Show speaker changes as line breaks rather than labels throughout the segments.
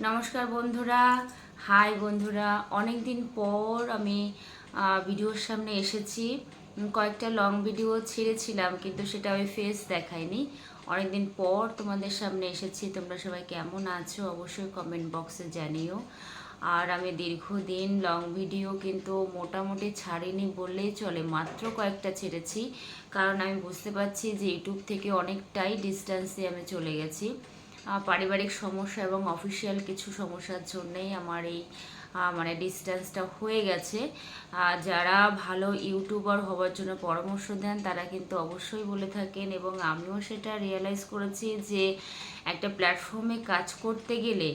নমস্কার বন্ধুরা। হাই বন্ধুরা। অনেক দিন পর আমি ভিডিওর সামনে এসেছি। কয়েকটা লং ভিডিও ছেড়েছিলাম, কিন্তু সেটা ওই ফেস দেখায়নি। অনেকদিন পর তোমাদের সামনে এসেছি। তোমরা সবাই কেমন আছো? অবশ্যই কমেন্ট বক্সে জানিও। আর আমি দীর্ঘদিন লং ভিডিও কিন্তু মোটামুটি ছাড়িনি বললেই চলে, মাত্র কয়েকটা ছেড়েছি। কারণ আমি বুঝতে পারছি যে ইউটিউব থেকে অনেকটাই ডিস্টেন্সে আমি চলে গেছি। পারিবারিক সমস্যা এবং অফিসিয়াল কিছু সমস্যার জন্যেই আমার এই মানে ডিস্টেন্সটা হয়ে গেছে। যারা ভালো ইউটিউবার হওয়ার জন্য পরামর্শ দেন, তারা কিন্তু অবশ্যই বলে থাকেন এবং আমিও সেটা রিয়েলাইজ করেছি যে একটা প্ল্যাটফর্মে কাজ করতে গেলে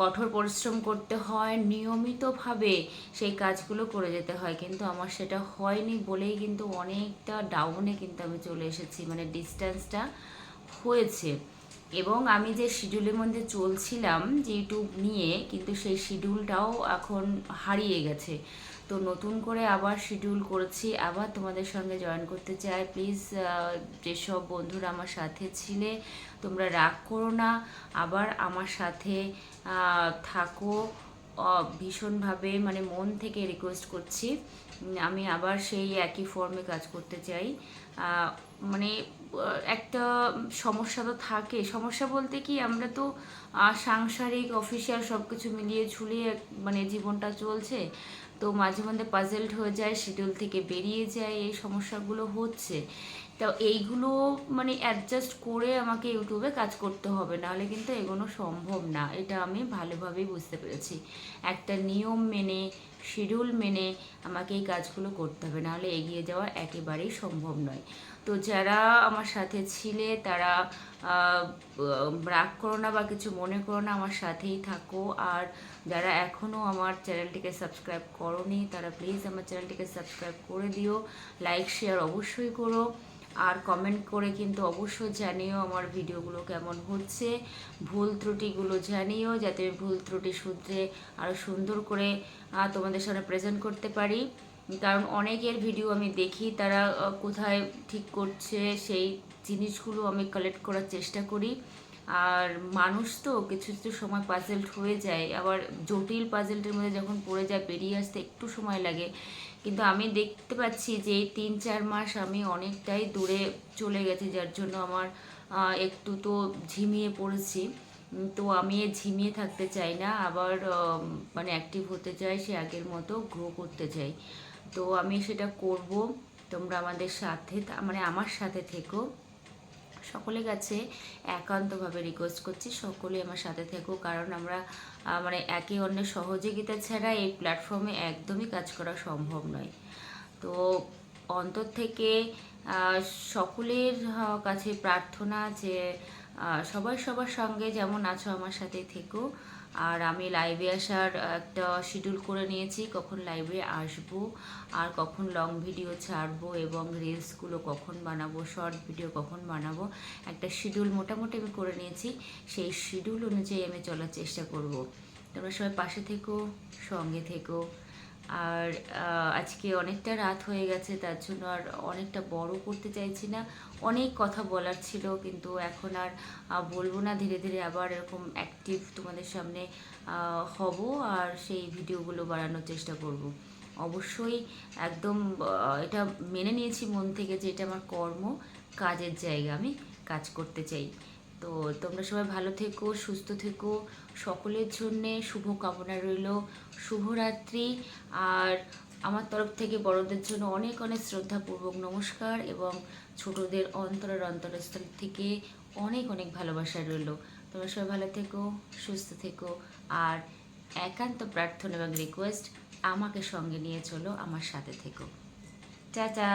কঠোর পরিশ্রম করতে হয়, নিয়মিতভাবে সেই কাজগুলো করে যেতে হয়। কিন্তু আমার সেটা হয়নি বলেই কিন্তু অনেকটা ডাউনে কিন্তু আমি চলে এসেছি। মানে ডিস্টেন্সটা হয়েছে। এবং আমি যে শিডিউলের মধ্যে চলছিলাম যে ইউটিউব নিয়ে, কিন্তু সেই শিডিউলটাও এখন হারিয়ে গেছে। তো নতুন করে আবার শিডিউল করেছি, আবার তোমাদের সঙ্গে জয়েন করতে চাই। প্লিজ যেসব বন্ধুরা আমার সাথে ছিলে, তোমরা রাগ করো না। আবার আমার সাথে থাকো। ভীষণভাবে মানে মন থেকে রিকোয়েস্ট করছি। আমি আবার সেই একই ফর্মে কাজ করতে চাই। মানে একটা সমস্যা তো থাকে। সমস্যা বলতে কি, আমরা তো সাংসারিক অফিসিয়াল সব কিছু মিলিয়ে ঝুলিয়ে মানে জীবনটা চলছে। তো মাঝে মধ্যে পাজেলড হয়ে যায় শিডিউল থেকে বেরিয়ে যায়, এই সমস্যাগুলো হচ্ছে। তো এইগুলো মানে অ্যাডজাস্ট করে আমাকে ইউটিউবে কাজ করতে হবে, নাহলে কিন্তু এগোনো সম্ভব না। এটা আমি ভালোভাবেই বুঝতে পেরেছি। একটা নিয়ম মেনে শিডিউল মেনে আমাকে এই কাজগুলো করতে হবে, নাহলে এগিয়ে যাওয়া একেবারেই সম্ভব নয়। তো যারা আমার সাথে ছিলে, তারা রাগ করো না বা কিছু মনে করো না, আমার সাথেই থাকো। আর যারা এখনও আমার চ্যানেলটিকে সাবস্ক্রাইব করনি, তারা প্লিজ আমার চ্যানেলটিকে সাবস্ক্রাইব করে দিও। লাইক শেয়ার অবশ্যই করো। আর কমেন্ট করে কিন্তু অবশ্যই জানিও আমার ভিডিওগুলো কেমন হচ্ছে। ভুল ত্রুটিগুলো জানিও যাতে আমি ভুল ত্রুটি শুধরে আরও সুন্দর করে তোমাদের সামনে প্রেজেন্ট করতে পারি। কারণ অনেকের ভিডিও আমি দেখি তারা কোথায় ঠিক করছে, সেই জিনিসগুলো আমি কালেক্ট করার চেষ্টা করি। আর মানুষ তো কিছু কিছু সময় পাজেল্ট হয়ে যায়। আবার জটিল পাজেলটের মধ্যে যখন পড়ে যায়, বেরিয়ে আসতে একটু সময় লাগে। কিন্তু আমি দেখতে পাচ্ছি যে তিন, চার মাস আমি অনেকটাই দূরে চলে গেছি, যার জন্য আমার একটু তো ঝিমিয়ে পড়েছি। তো আমি ঝিমিয়ে থাকতে চাই না, আবার মানে অ্যাক্টিভ হতে চাই, সে আগের মতো গ্রো করতে চাই। তো আমি সেটা করব, তোমরা আমাদের সাথে মানে আমার সাথে থেকো। সকলের কাছে একান্তভাবে রিকোয়েস্ট করছি সকলে আমার সাথে থেকো কারণ আমরা মানে একে অন্যের সহযোগিতা ছাড়া এই প্ল্যাটফর্মে একদমই কাজ করা সম্ভব নয়। তো অন্তর থেকে সকলের কাছে প্রার্থনা যে সবাই সবার সঙ্গে যেমন আছো আমার সাথে থেকো। আর আমি লাইভে আসার একটা শিডিউল করে নিয়েছি, কখন লাইভে আসব, আর কখন লং ভিডিও ছাড়বো এবং রিলসগুলো কখন বানাবো শর্ট ভিডিও কখন বানাবো, একটা শিডিউল মোটামুটি আমি করে নিয়েছি। সেই শিডিউল অনুযায়ী আমি চলার চেষ্টা করব। তোমরা সবাই পাশে থেকো, সঙ্গে থেকো। আর আজকে অনেকটা রাত হয়ে গেছে, তার জন্য আর অনেকটা বড় করতে চাইছি না। অনেক কথা বলার ছিল, কিন্তু এখন আর বলব না। ধীরে ধীরে আবার এরকম অ্যাক্টিভ তোমাদের সামনে হব আর সেই ভিডিওগুলো বাড়ানোর চেষ্টা করব। অবশ্যই একদম এটা মেনে নিয়েছি মন থেকে যে এটা আমার কর্ম, কাজের জায়গা আমি কাজ করতে চাই। তো তোমরা সবাই ভালো থেকো, সুস্থ থেকো। সকলের জন্যে শুভ কামনা রইল। শুভরাত্রি। আর আমার তরফ থেকে বড়দের জন্য অনেক অনেক শ্রদ্ধাপূর্বক নমস্কার এবং ছোটদের অন্তরের অন্তরস্থল থেকে অনেক অনেক ভালোবাসা রইল। তোমরা সবাই ভালো থেকো, সুস্থ থেকো। আর একান্ত প্রার্থনা এবং রিকোয়েস্ট আমাকে সঙ্গে নিয়ে চলো, আমার সাথে থেকো। চা চা